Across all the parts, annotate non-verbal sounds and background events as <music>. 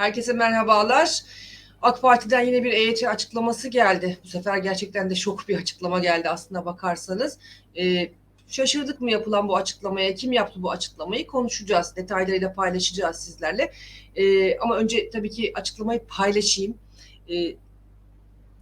Herkese merhabalar. AK Parti'den yine bir EYT açıklaması geldi. Bu sefer gerçekten de şok bir açıklama geldi aslında bakarsanız. Ee, şaşırdık mı yapılan bu açıklamaya? Kim yaptı bu açıklamayı? Konuşacağız. Detaylarıyla paylaşacağız sizlerle. Ee, ama önce tabii ki açıklamayı paylaşayım. Ee,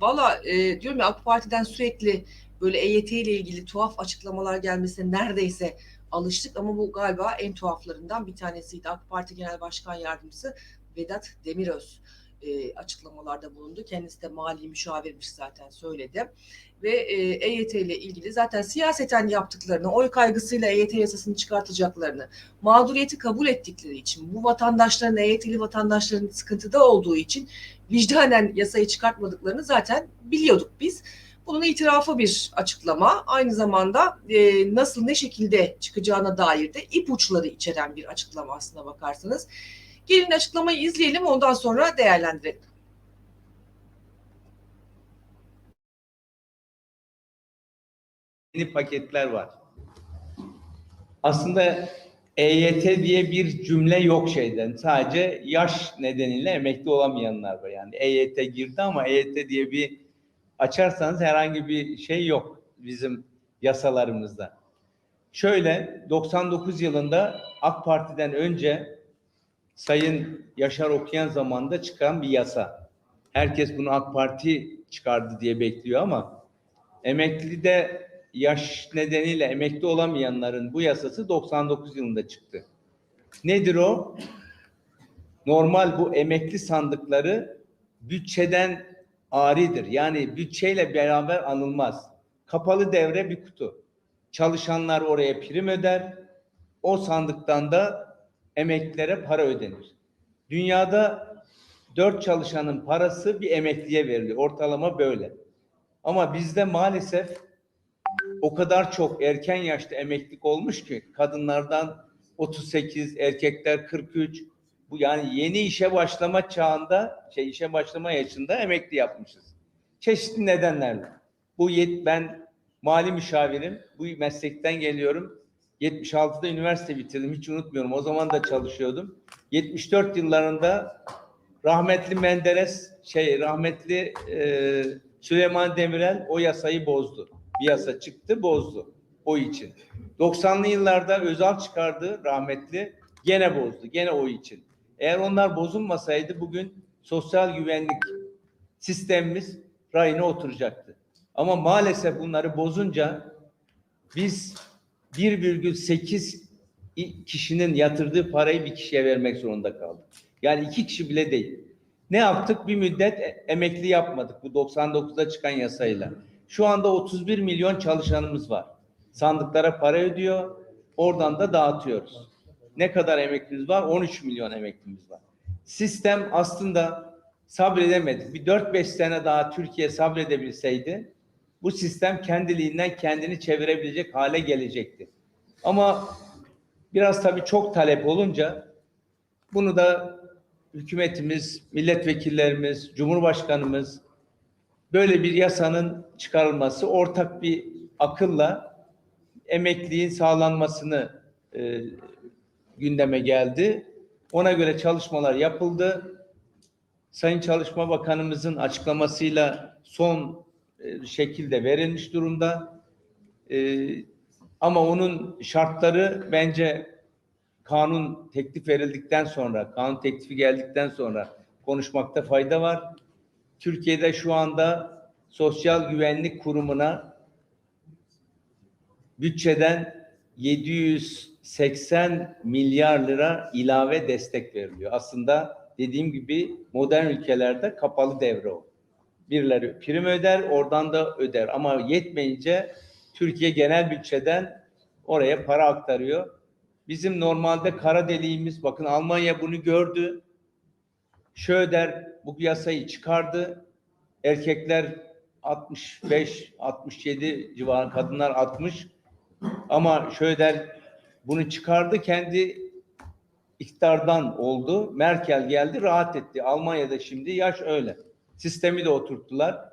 Valla e, diyorum ya AK Parti'den sürekli böyle EYT ile ilgili tuhaf açıklamalar gelmesine neredeyse alıştık ama bu galiba en tuhaflarından bir tanesiydi. AK Parti Genel Başkan Yardımcısı Vedat Demiröz e, açıklamalarda bulundu. Kendisi de mali müşavirmiş zaten söyledi. Ve e, EYT ile ilgili zaten siyaseten yaptıklarını, oy kaygısıyla EYT yasasını çıkartacaklarını, mağduriyeti kabul ettikleri için, bu vatandaşların, EYT'li vatandaşların sıkıntıda olduğu için vicdanen yasayı çıkartmadıklarını zaten biliyorduk biz. Bunun itirafı bir açıklama. Aynı zamanda e, nasıl ne şekilde çıkacağına dair de ipuçları içeren bir açıklama aslına bakarsanız. Gelin açıklamayı izleyelim ondan sonra değerlendirelim. yeni paketler var. Aslında EYT diye bir cümle yok şeyden. Sadece yaş nedeniyle emekli olamayanlar var. Yani EYT girdi ama EYT diye bir açarsanız herhangi bir şey yok bizim yasalarımızda. Şöyle 99 yılında AK Parti'den önce Sayın Yaşar Okuyan zamanında çıkan bir yasa. Herkes bunu AK Parti çıkardı diye bekliyor ama emekli de yaş nedeniyle emekli olamayanların bu yasası 99 yılında çıktı. Nedir o? Normal bu emekli sandıkları bütçeden aridir. Yani bütçeyle beraber anılmaz. Kapalı devre bir kutu. Çalışanlar oraya prim öder. O sandıktan da emeklilere para ödenir. Dünyada dört çalışanın parası bir emekliye veriliyor. Ortalama böyle. Ama bizde maalesef o kadar çok erken yaşta emeklilik olmuş ki kadınlardan 38, erkekler 43. Bu yani yeni işe başlama çağında, şey işe başlama yaşında emekli yapmışız. Çeşitli nedenlerle. Bu yet, ben mali müşavirim. Bu meslekten geliyorum. 76'da üniversite bitirdim. Hiç unutmuyorum. O zaman da çalışıyordum. 74 yıllarında rahmetli Menderes şey rahmetli e, Süleyman Demirel o yasayı bozdu bir yasa çıktı bozdu o için. 90'lı yıllarda Özal çıkardı rahmetli gene bozdu gene o için. Eğer onlar bozulmasaydı bugün sosyal güvenlik sistemimiz rayına oturacaktı. Ama maalesef bunları bozunca biz 1,8 kişinin yatırdığı parayı bir kişiye vermek zorunda kaldık. Yani iki kişi bile değil. Ne yaptık? Bir müddet emekli yapmadık bu 99'da çıkan yasayla. Şu anda 31 milyon çalışanımız var. Sandıklara para ödüyor. Oradan da dağıtıyoruz. Ne kadar emeklimiz var? 13 milyon emeklimiz var. Sistem aslında sabredemedik. Bir 4-5 sene daha Türkiye sabredebilseydi bu sistem kendiliğinden kendini çevirebilecek hale gelecekti. Ama biraz tabii çok talep olunca bunu da hükümetimiz, milletvekillerimiz, cumhurbaşkanımız, böyle bir yasanın çıkarılması ortak bir akılla emekliliğin sağlanmasını e, gündeme geldi. Ona göre çalışmalar yapıldı. Sayın Çalışma Bakanımızın açıklamasıyla son e, şekilde verilmiş durumda. E, ama onun şartları bence kanun teklif verildikten sonra, kanun teklifi geldikten sonra konuşmakta fayda var. Türkiye'de şu anda Sosyal Güvenlik Kurumu'na bütçeden 780 milyar lira ilave destek veriliyor. Aslında dediğim gibi modern ülkelerde kapalı devre o. Birileri prim öder, oradan da öder. Ama yetmeyince Türkiye genel bütçeden oraya para aktarıyor. Bizim normalde kara deliğimiz, bakın Almanya bunu gördü. Şöder bu yasayı çıkardı. Erkekler 65, 67 civarı, kadınlar 60. Ama Şöder bunu çıkardı kendi iktidardan oldu. Merkel geldi rahat etti. Almanya'da şimdi yaş öyle. Sistemi de oturttular.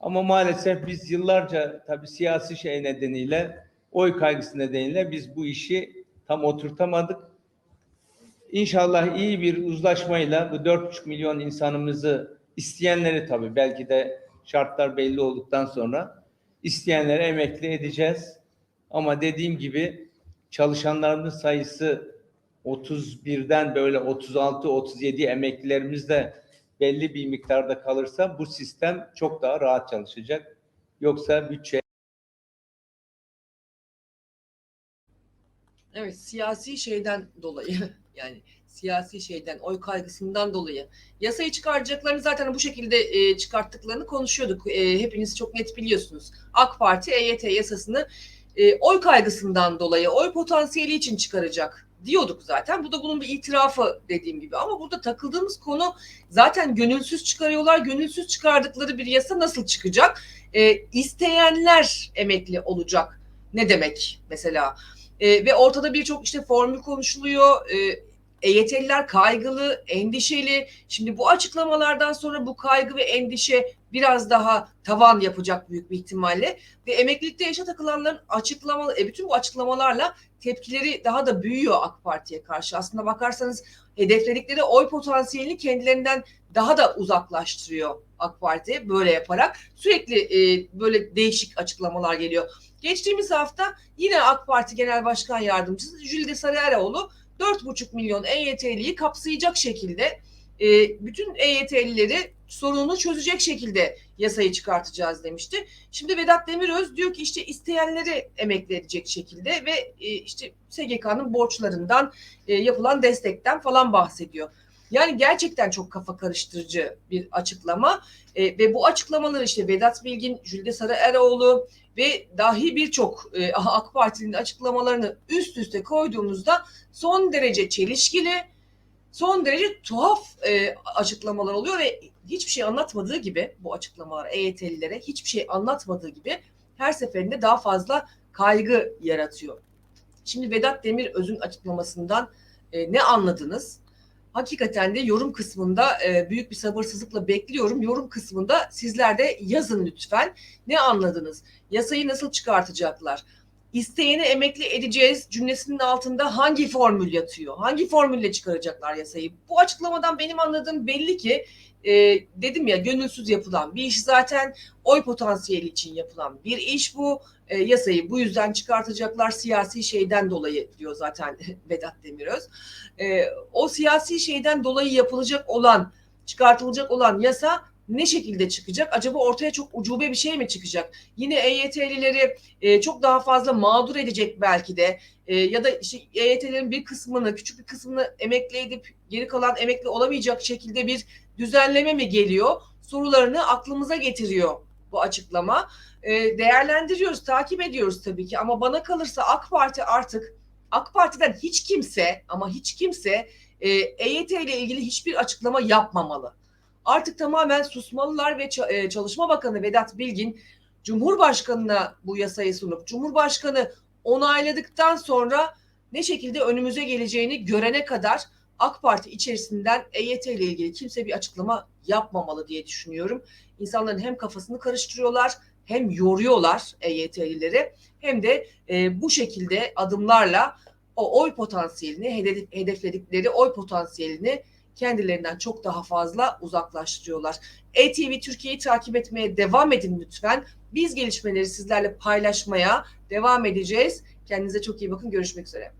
Ama maalesef biz yıllarca tabii siyasi şey nedeniyle oy kaygısı nedeniyle biz bu işi tam oturtamadık. İnşallah iyi bir uzlaşmayla bu 4,5 milyon insanımızı isteyenleri tabii belki de şartlar belli olduktan sonra isteyenleri emekli edeceğiz. Ama dediğim gibi çalışanlarımız sayısı 31'den böyle 36-37 emeklilerimiz de belli bir miktarda kalırsa bu sistem çok daha rahat çalışacak. Yoksa bütçe Evet, siyasi şeyden dolayı <laughs> yani siyasi şeyden, oy kaygısından dolayı yasayı çıkaracaklarını zaten bu şekilde e, çıkarttıklarını konuşuyorduk. E, hepiniz çok net biliyorsunuz. AK Parti EYT yasasını e, oy kaygısından dolayı, oy potansiyeli için çıkaracak diyorduk zaten. Bu da bunun bir itirafı dediğim gibi. Ama burada takıldığımız konu zaten gönülsüz çıkarıyorlar. Gönülsüz çıkardıkları bir yasa nasıl çıkacak? E, isteyenler emekli olacak. Ne demek mesela? E, ve ortada birçok işte formül konuşuluyor. E, EYT'liler kaygılı, endişeli. Şimdi bu açıklamalardan sonra bu kaygı ve endişe biraz daha tavan yapacak büyük bir ihtimalle. Ve emeklilikte yaşa takılanların açıklama, e, bütün bu açıklamalarla tepkileri daha da büyüyor AK Parti'ye karşı. Aslında bakarsanız hedefledikleri oy potansiyelini kendilerinden daha da uzaklaştırıyor AK Parti böyle yaparak. Sürekli e, böyle değişik açıklamalar geliyor. Geçtiğimiz hafta yine AK Parti Genel Başkan Yardımcısı Jülde Sarıeroğlu 4,5 milyon EYT'liyi kapsayacak şekilde e, bütün EYT'lileri sorununu çözecek şekilde yasayı çıkartacağız demişti. Şimdi Vedat Demiröz diyor ki işte isteyenleri emekli edecek şekilde ve e, işte SGK'nın borçlarından e, yapılan destekten falan bahsediyor. Yani gerçekten çok kafa karıştırıcı bir açıklama e, ve bu açıklamaları işte Vedat Bilgin, Jülde Sarıeroğlu ve dahi birçok e, <laughs> AK Parti'nin açıklamalarını üst üste koyduğumuzda son derece çelişkili, son derece tuhaf e, açıklamalar oluyor ve hiçbir şey anlatmadığı gibi bu açıklamalar EYT'lilere hiçbir şey anlatmadığı gibi her seferinde daha fazla kaygı yaratıyor. Şimdi Vedat Demiröz'ün açıklamasından e, ne anladınız? Hakikaten de yorum kısmında e, büyük bir sabırsızlıkla bekliyorum. Yorum kısmında sizler de yazın lütfen. Ne anladınız? Yasayı nasıl çıkartacaklar? İsteyeni emekli edeceğiz cümlesinin altında hangi formül yatıyor? Hangi formülle çıkaracaklar yasayı? Bu açıklamadan benim anladığım belli ki e, dedim ya gönülsüz yapılan bir iş zaten oy potansiyeli için yapılan bir iş bu. E, yasayı bu yüzden çıkartacaklar siyasi şeyden dolayı diyor zaten <laughs> Vedat Demiröz. E, o siyasi şeyden dolayı yapılacak olan çıkartılacak olan yasa ne şekilde çıkacak? Acaba ortaya çok ucube bir şey mi çıkacak? Yine EYT'lileri e, çok daha fazla mağdur edecek belki de e, ya da işte EYT'lerin bir kısmını, küçük bir kısmını emekli edip geri kalan emekli olamayacak şekilde bir düzenleme mi geliyor? Sorularını aklımıza getiriyor bu açıklama. E, değerlendiriyoruz, takip ediyoruz tabii ki ama bana kalırsa AK Parti artık AK Parti'den hiç kimse ama hiç kimse e, EYT ile ilgili hiçbir açıklama yapmamalı artık tamamen susmalılar ve e, Çalışma Bakanı Vedat Bilgin Cumhurbaşkanına bu yasayı sunup Cumhurbaşkanı onayladıktan sonra ne şekilde önümüze geleceğini görene kadar AK Parti içerisinden EYT ile ilgili kimse bir açıklama yapmamalı diye düşünüyorum. İnsanların hem kafasını karıştırıyorlar hem yoruyorlar EYT'lileri hem de e, bu şekilde adımlarla o oy potansiyelini hedefledikleri oy potansiyelini kendilerinden çok daha fazla uzaklaştırıyorlar. ETV Türkiye'yi takip etmeye devam edin lütfen. Biz gelişmeleri sizlerle paylaşmaya devam edeceğiz. Kendinize çok iyi bakın. Görüşmek üzere.